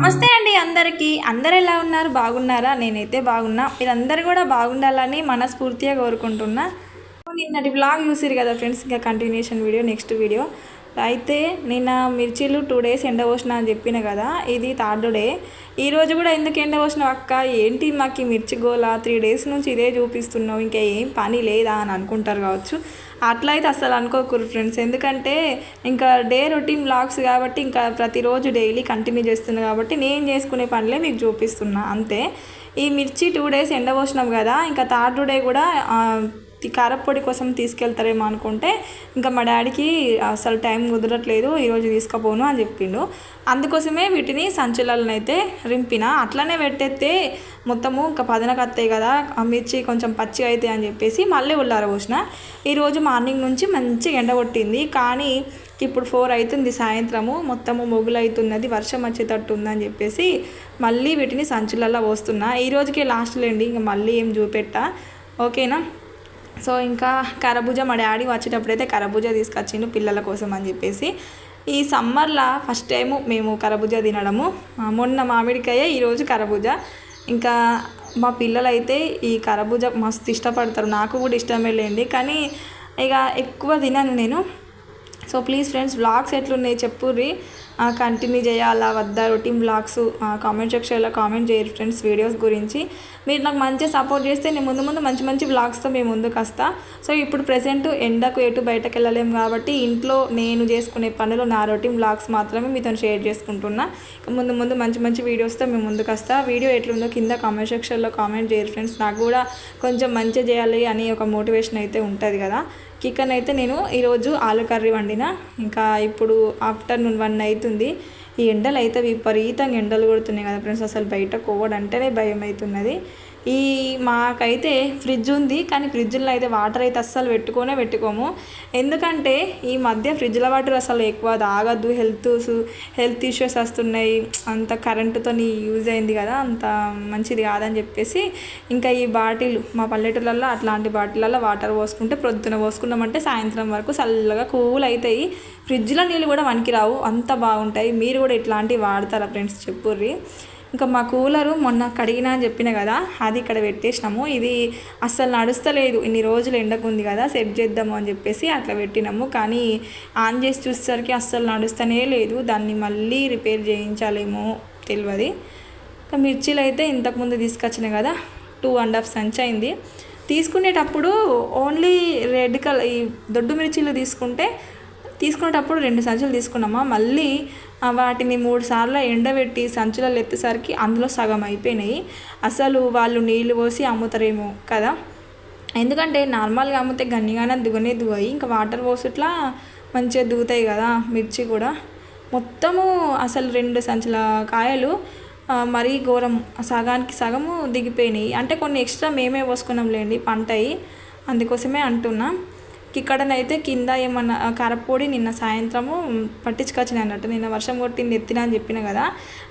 నమస్తే అండి అందరికీ. అందరు ఎలా ఉన్నారు? బాగున్నారా? నేనైతే బాగున్నా. మీరందరూ కూడా బాగుండాలని మనస్ఫూర్తిగా కోరుకుంటున్నా. నిన్నటి బ్లాగ్ చూసిరు కదా ఫ్రెండ్స్ ఇంకా కంటిన్యూషన్ వీడియో నెక్స్ట్ వీడియో అయితే నిన్న మిర్చీలు టూ డేస్ ఎండ పోసిన అని చెప్పిన కదా ఇది థర్డ్ డే. ఈరోజు కూడా ఎందుకు ఎండ పోసిన అక్క? ఏంటి మాకు ఈ మిర్చి గోల త్రీ డేస్ నుంచి ఇదే చూపిస్తున్నావు ఇంకా ఏం పని లేదా అని అనుకుంటారు కావచ్చు. అట్లా అయితే అసలు అనుకోకూరు ఫ్రెండ్స్. ఎందుకంటే ఇంకా డే రొటీన్ బ్లాగ్స్ కాబట్టి ఇంకా ప్రతిరోజు డైలీ కంటిన్యూ చేస్తున్నా కాబట్టి నేను చేసుకునే పనులే మీకు చూపిస్తున్నా అంతే. ఈ మిర్చి టూ డేస్ ఎండబోసినాం కదా ఇంకా థర్డ్ డే కూడా కారపొడి కారప్పొడి కోసం తీసుకెళ్తారేమో అనుకుంటే ఇంకా మా డాడీకి అసలు టైం కుదరట్లేదు ఈరోజు తీసుకుపోను అని చెప్పిండు. అందుకోసమే వీటిని సంచులలో అయితే రింపిన. అట్లనే పెట్టేస్తే మొత్తము ఇంకా పదనకు వస్తాయి కదా మిర్చి కొంచెం పచ్చిగా అవుతాయి అని చెప్పేసి మళ్ళీ ఉల్లార పోసిన. ఈరోజు మార్నింగ్ నుంచి మంచి ఎండ కొట్టింది కానీ ఇప్పుడు ఫోర్ అవుతుంది సాయంత్రము మొత్తము మొగులవుతున్నది వర్షం వచ్చేటట్టు ఉందని చెప్పేసి మళ్ళీ వీటిని సంచులలో పోస్తున్నా. ఈ రోజుకే లాస్ట్ లేండి ఇంకా మళ్ళీ ఏం చూపెట్టా. ఓకేనా? సో ఇంకా కరబూజ మా డాడీ వచ్చేటప్పుడైతే కరబూజ తీసుకొచ్చిండు పిల్లల కోసం అని చెప్పేసి. ఈ సమ్మర్లో ఫస్ట్ టైము మేము కరబూజ తినడము. మొన్న మామిడికాయ ఈరోజు కరబూజ ఇంకా మా పిల్లలైతే ఈ కరబూజ మస్తు ఇష్టపడతారు. నాకు కూడా ఇష్టమే లేండి. కానీ ఇక ఎక్కువ తినను నేను. సో ప్లీజ్ ఫ్రెండ్స్ బ్లాగ్స్ ఎట్లున్నాయి చెప్పుర్రి. కంటిన్యూ చేయాలా వద్దా? రొటీన్ బ్లాగ్స్ కామెంట్ సెక్షన్లో కామెంట్ చేయరు ఫ్రెండ్స్ వీడియోస్ గురించి. మీరు నాకు మంచిగా సపోర్ట్ చేస్తే నేను ముందు ముందు మంచి మంచి బ్లాగ్స్తో మేము ముందుకు వస్తా. సో ఇప్పుడు ప్రజెంట్ ఎండకు ఎటు బయటకు వెళ్ళలేము కాబట్టి ఇంట్లో నేను చేసుకునే పనులు నా రొటీన్ బ్లాగ్స్ మాత్రమే మీతో షేర్ చేసుకుంటున్నా. ముందు ముందు మంచి మంచి వీడియోస్తో మేము ముందుకు వస్తా. వీడియో ఎట్లుందో కింద కామెంట్ సెక్షన్లో కామెంట్ చేయరు ఫ్రెండ్స్ నాకు కూడా కొంచెం మంచిగా చేయాలి అని ఒక మోటివేషన్ అయితే ఉంటుంది కదా. చికెన్ అయితే నేను ఈరోజు ఆలు కర్రీ వండిన. ఇంకా ఇప్పుడు ఆఫ్టర్నూన్ వన్ అవుతుంది ఈ ఎండలు అయితే విపరీతంగా ఎండలు కొడుతున్నాయి కదా ఫ్రెండ్స్. అసలు బయట కోవడంటేనే భయం అవుతున్నది ఈ మాకైతే ఫ్రిడ్జ్ ఉంది కానీ ఫ్రిడ్జ్లో అయితే వాటర్ అయితే అస్సలు పెట్టుకోనే పెట్టుకోము. ఎందుకంటే ఈ మధ్య ఫ్రిడ్జ్ల వాటర్ అసలు ఎక్కువ తాగద్దు. హెల్త్ హెల్త్ ఇష్యూస్ వస్తున్నాయి. అంత కరెంటుతో యూజ్ అయింది కదా అంత మంచిది కాదని చెప్పేసి ఇంకా ఈ బాటిల్ మా పల్లెటూళ్ళల్లో అట్లాంటి బాటిళ్ళల్లో వాటర్ పోసుకుంటే ప్రొద్దున పోసుకున్నామంటే సాయంత్రం వరకు చల్లగా కూల్ అవుతాయి ఫ్రిడ్జ్లో నీళ్ళు కూడా వనికి రావు. అంత బాగుంటాయి. మీరు కూడా ఇట్లాంటివి వాడతారా ఫ్రెండ్స్? చెప్పుర్రి. ఇంకా మా కూలరు మొన్న కడిగినా అని చెప్పిన కదా అది ఇక్కడ పెట్టేసినాము. ఇది అస్సలు నడుస్తలేదు. ఇన్ని రోజులు ఎండకుంది కదా సెట్ చేద్దాము అని చెప్పేసి అట్లా పెట్టినాము. కానీ ఆన్ చేసి చూసేసరికి అస్సలు నడుస్తూనే లేదు. దాన్ని మళ్ళీ రిపేర్ చేయించాలేమో తెలియదు ఇంకా మిర్చీలు అయితే ఇంతకుముందు తీసుకొచ్చిన కదా టూ అండ్ హాఫ్ సంచ్ అయింది. తీసుకునేటప్పుడు ఓన్లీ రెడ్ కలర్ ఈ దొడ్డు మిర్చీలు తీసుకుంటే తీసుకునేటప్పుడు రెండు సంచులు తీసుకున్నామా? మళ్ళీ వాటిని మూడు సార్లు ఎండబెట్టి సంచులలో ఎత్తేసరికి అందులో సగం అయిపోయినాయి. అసలు వాళ్ళు నీళ్ళు పోసి అమ్ముతారేమో కదా? ఎందుకంటే నార్మల్గా అమ్మితే గన్నిగానే దుగనే దిగాయి ఇంకా వాటర్ పోసుట్లా మంచిగా దుగుతాయి కదా మిర్చి కూడా. మొత్తము అసలు రెండు సంచుల కాయలు మరీ ఘోరం. సగానికి సగము దిగిపోయినాయి. అంటే కొన్ని ఎక్స్ట్రా మేమే పోసుకున్నాం లేండి పంట అయ్యి అందుకోసమే అంటున్నా. ఇక్కడనైతే కింద ఏమన్నా కారపొడి నిన్న సాయంత్రము పట్టించుకొచ్చిన అన్నట్టు నిన్న వర్షం కొట్టింది ఎత్తినా అని చెప్పిన కదా.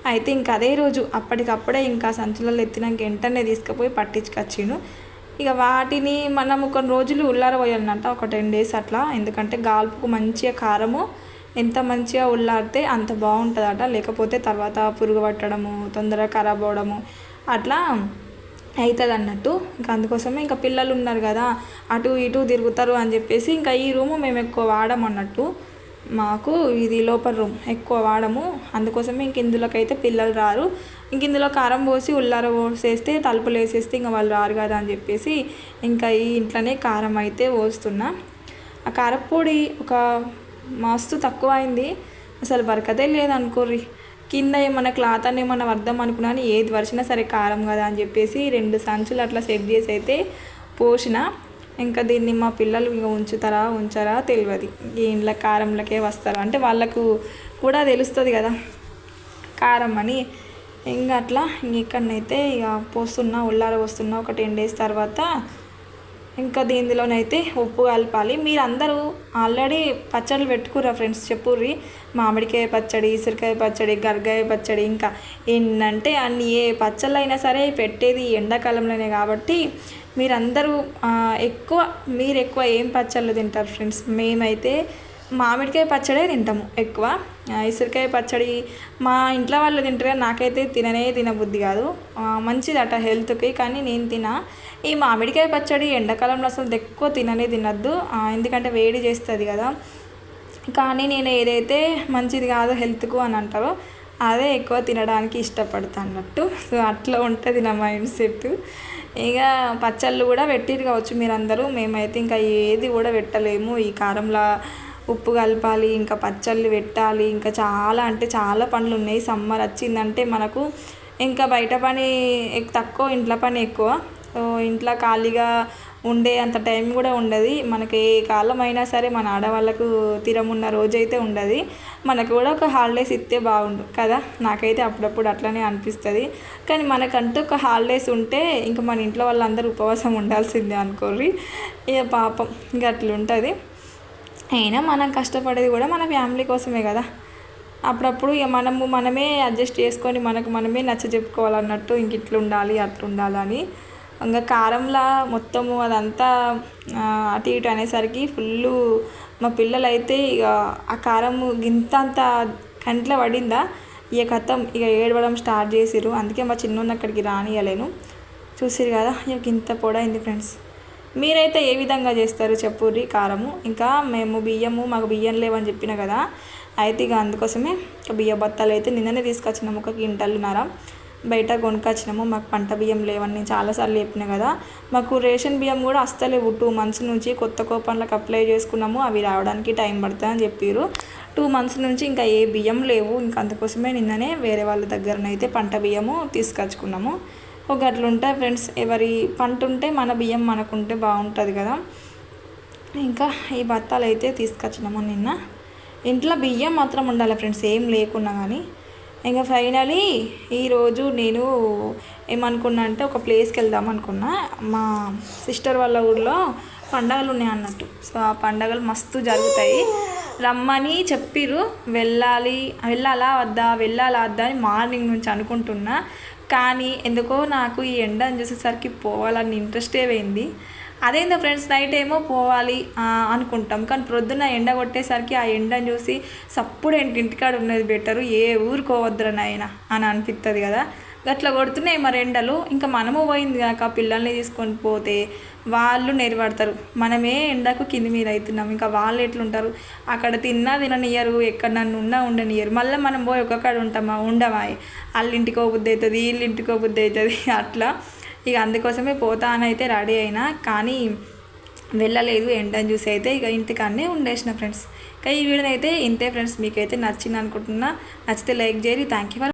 అయితే ఇంకా అదే రోజు అప్పటికప్పుడే ఇంకా సంచులలో ఎత్తినాక వెంటనే తీసుకుపోయి పట్టించుకొచ్చిండు. ఇక వాటిని మనం కొన్ని రోజులు ఉల్లారపోయాలన్నట్టు ఒక టెన్ డేస్ అట్లా. ఎందుకంటే గాల్పుకు మంచిగా కారము ఎంత మంచిగా ఉల్లారితే అంత బాగుంటుందట. లేకపోతే తర్వాత పురుగు పట్టడము తొందరగా ఖరాబ్ అవ్వడము అట్లా అవుతుంది అన్నట్టు ఇంకా అందుకోసమే ఇంకా పిల్లలు ఉన్నారు కదా అటు ఇటు తిరుగుతారు అని చెప్పేసి ఇంకా ఈ రూము మేము ఎక్కువ వాడము అన్నట్టు. మాకు ఇది లోపల రూమ్ ఎక్కువ వాడము. అందుకోసమే ఇంక ఇందులోకైతే పిల్లలు రారు. ఇంక ఇందులో కారం పోసి ఉల్లార పోసేస్తే తలుపులు వేసేస్తే ఇంకా వాళ్ళు రారు కదా అని చెప్పేసి ఇంకా ఈ ఇంట్లోనే కారం అయితే పోస్తున్నా. ఆ కారపొడి ఒక మస్తు తక్కువ అయింది అసలు బరకతే లేదనుకోర్రి కింద ఏమన్నా క్లాత్ అని ఏమన్నా వద్దాం అనుకున్నాను ఏది వరిచినా సరే కారం కదా అని చెప్పేసి రెండు సంచులు అట్లా సెట్ చేసి అయితే పోసిన ఇంకా దీన్ని మా పిల్లలు ఇక ఉంచుతారా ఉంచారా తెలియదు ఈ కారంలకే వస్తారు. అంటే వాళ్ళకు కూడా తెలుస్తుంది కదా కారం అని. ఇంకా అట్లా ఇంక ఇక్కడనైతే ఇక పోస్తున్నా ఉల్లార పోస్తున్నా ఒక టెన్ డేస్ తర్వాత ఇంకా దీనిలోనైతే ఉప్పు కలపాలి. మీరందరూ ఆల్రెడీ పచ్చళ్ళు పెట్టుకురా ఫ్రెండ్స్ చెప్పుర్రి. మామిడికాయ పచ్చడి ఈసరికాయ పచ్చడి గరగాయ పచ్చడి ఇంకా ఏంటంటే అన్ని ఏ పచ్చళ్ళు అయినా సరే పెట్టేది ఎండాకాలంలోనే కాబట్టి మీరందరూ ఎక్కువ మీరు ఎక్కువ ఏం పచ్చళ్ళు తింటారు ఫ్రెండ్స్? మేమైతే మామిడికాయ పచ్చడే తింటాము ఎక్కువ. ఇసరికాయ పచ్చడి మా ఇంట్లో వాళ్ళు తింటారు నాకైతే తిననే తినబుద్ధి కాదు. మంచిది మంచిదట హెల్త్కి కానీ నేను తిన. ఈ మామిడికాయ పచ్చడి ఎండాకాలంలో అసలు ఎక్కువ తిననే తినద్దు. ఎందుకంటే వేడి చేస్తుంది కదా. కానీ నేను ఏదైతే మంచిది కాదు హెల్త్కు అని అంటారో అదే ఎక్కువ తినడానికి ఇష్టపడతా అన్నట్టు సో అట్లా ఉంటుంది నా మైండ్ సెట్. ఇక పచ్చళ్ళు కూడా పెట్టిరు కావచ్చు మీరందరూ. మేమైతే ఇంకా ఏది కూడా పెట్టలేము. ఈ కారంలో ఉప్పు కలపాలి ఇంకా పచ్చళ్ళు పెట్టాలి ఇంకా చాలా అంటే చాలా పనులు ఉన్నాయి. సమ్మర్ వచ్చిందంటే మనకు ఇంకా బయట పని తక్కువ ఇంట్లో పని ఎక్కువ. ఇంట్లో ఖాళీగా ఉండే అంత టైం కూడా ఉండదు. మనకి ఏ కాలమైనా సరే మన ఆడవాళ్ళకు తీరమున్న రోజైతే ఉండదు. మనకు కూడా ఒక హాలిడేస్ ఇస్తే బాగుండు కదా? నాకైతే అప్పుడప్పుడు అట్లనే అనిపిస్తుంది. కానీ మనకంటూ ఒక హాలిడేస్ ఉంటే ఇంకా మన ఇంట్లో వాళ్ళందరూ ఉపవాసం ఉండాల్సిందే అనుకోర్రి. ఇక పాపం ఇంకా అట్లుంటుంది. అయినా మనం కష్టపడేది కూడా మన ఫ్యామిలీ కోసమే కదా. అప్పుడప్పుడు ఇక మనము మనమే అడ్జస్ట్ చేసుకొని మనకు మనమే నచ్చ చెప్పుకోవాలన్నట్టు ఇంక ఇట్లా ఉండాలి అట్లా ఉండాలని ఇంకా కారంలా మొత్తము అదంతా అటు ఇటు అనేసరికి ఫుల్ మా పిల్లలైతే ఇక ఆ కారము గింత అంత కంట్లో పడిందా ఇక కథం ఇక ఏడవడం స్టార్ట్ చేసిర్రు. అందుకే మా చిన్నోడిని అక్కడికి రానియలేను. చూసిరు కదా ఇక ఇంత పొడైంది ఫ్రెండ్స్. మీరైతే ఏ విధంగా చేస్తారు చెప్పుర్రి కారము? ఇంకా మేము బియ్యము మాకు బియ్యం లేవని చెప్పిన కదా అయితే ఇక అందుకోసమే బియ్య బత్తాలు అయితే నిన్ననే తీసుకొచ్చినాము ఒక గింటలున్నర బయట కొనుక్కొచ్చినాము మాకు పంట బియ్యం లేవని నేను చాలాసార్లు చెప్పిన కదా మాకు రేషన్ బియ్యం కూడా అస్తలేవు టూ మంత్స్ నుంచి కొత్త కూపన్లకు అప్లై చేసుకున్నాము అవి రావడానికి టైం పడుతుంది అని చెప్పారు టూ మంత్స్ నుంచి ఇంకా ఏ బియ్యం లేవు ఇంకా అందుకోసమే నిన్ననే వేరే వాళ్ళ దగ్గరనైతే పంట బియ్యము తీసుకొచ్చుకున్నాము. ఒక అట్లుంటాయి ఫ్రెండ్స్ ఎవరి పంట ఉంటే మన బియ్యం మనకుంటే బాగుంటుంది కదా. ఇంకా ఈ బత్తాలు అయితే తీసుకొచ్చినాము నిన్న. ఇంట్లో బియ్యం మాత్రం ఉండాలి ఫ్రెండ్స్ ఏం లేకున్నా కానీ. ఇంకా ఫైనలీ ఈరోజు నేను ఏమనుకున్నా అంటే ఒక ప్లేస్కి వెళ్దాం అనుకున్నా. మా సిస్టర్ వాళ్ళ ఊళ్ళో పండగలు ఉన్నాయి అన్నట్టు. సో ఆ పండగలు మస్తు జరుగుతాయి. రమ్మని చెప్పిర్రు. వెళ్ళాలి వెళ్ళాలా వద్దా వెళ్ళాలా వద్దా అని మార్నింగ్ నుంచి అనుకుంటున్నా. కానీ ఎందుకో నాకు ఈ ఎండ అని చూసేసరికి పోవాలని ఇంట్రెస్టే పోయింది. అదేందో ఫ్రెండ్స్ నైట్ ఏమో పోవాలి అనుకుంటాం. కానీ ప్రొద్దున ఎండ కొట్టేసరికి ఆ ఎండని చూసి సప్పుడు ఏంటి ఇంటికాడ ఉన్నది బెటరు ఏ ఊరుకోవద్దురా నాయన అని అనిపిస్తుంది కదా. గట్లా కొడుతున్నాయి మరి ఎండలు. ఇంకా మనము పోయింది కాక పిల్లల్ని తీసుకొని పోతే వాళ్ళు నెరవడతారు మనమే ఎండకు కింది మీద అవుతున్నాం. ఇంకా వాళ్ళు ఎట్లుంటారు? అక్కడ తిన్నా తిననియరు ఎక్కడ నన్ను ఉన్నా ఉండనియరు మళ్ళీ మనం పోయి ఒక్కొక్కడ ఉంటామా? ఉండమా వాళ్ళ ఇంటికో బుద్ధి అవుతుంది వీళ్ళ ఇంటికో బుద్ధి అవుతుంది. అట్లా ఇక అందుకోసమే పోతా అని అయితే రెడీ అయినా కానీ వెళ్ళలేదు ఎండని చూసి అయితే ఇక ఇంటికాన్నే ఉండేసిన ఫ్రెండ్స్. ఇక ఈ వీడియో అయితే ఇంతే ఫ్రెండ్స్ మీకైతే నచ్చింది అనుకుంటున్నా నచ్చితే లైక్ చేయరి థ్యాంక్ యూ ఫర్